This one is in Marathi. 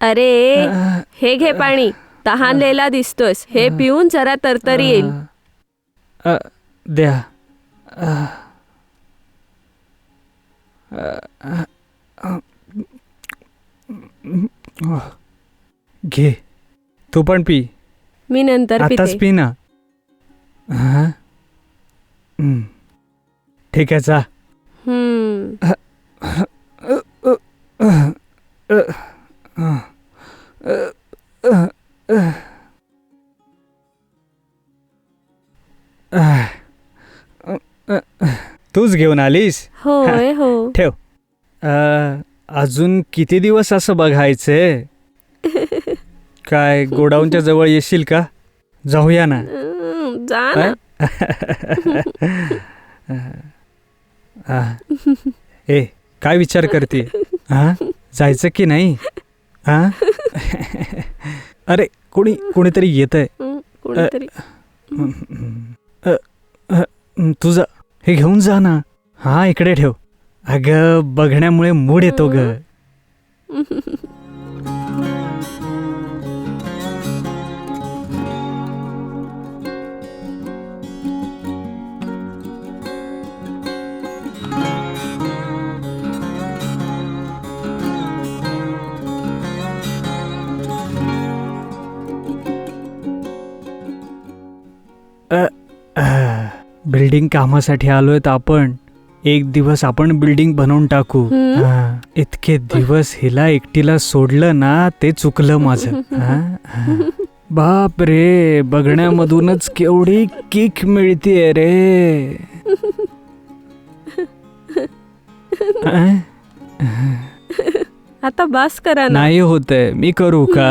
अरे हे घे पाणी. तहानलेला दिसतोस. हे पिऊन जरा तरतरी येईल. अ, द्या. घे. तू पण पी. मी नंतर आताच पिते पी ना. हा? हं. ठीक आहे जा. तूच घेऊन आलीस? होय हो. ठेव. अ, अजून किती दिवस असं बघायचंय? काय गोडाऊनच्या जवळ येशील का? जाऊया ना. जा ना. आ. ए काय विचार करते? हा जायचं की नाही? हा अरे कोणी कोणीतरी येत आहे तुझं हे घेऊन जा ना. हा इकडे ठेव. अगं बघण्यामुळे मूड येतो ग. बिल्डिंग कामासाठी आलोय तर आपण एक दिवस आपण बिल्डिंग बनवून टाकू. हा, इतके दिवस हिला एकटीला सोडलं ना ते चुकलं माझं. बाप रे बघण्यामधूनच केवढी किक मिळतीये रे? आता बस करा नाही होतंय मी करू का.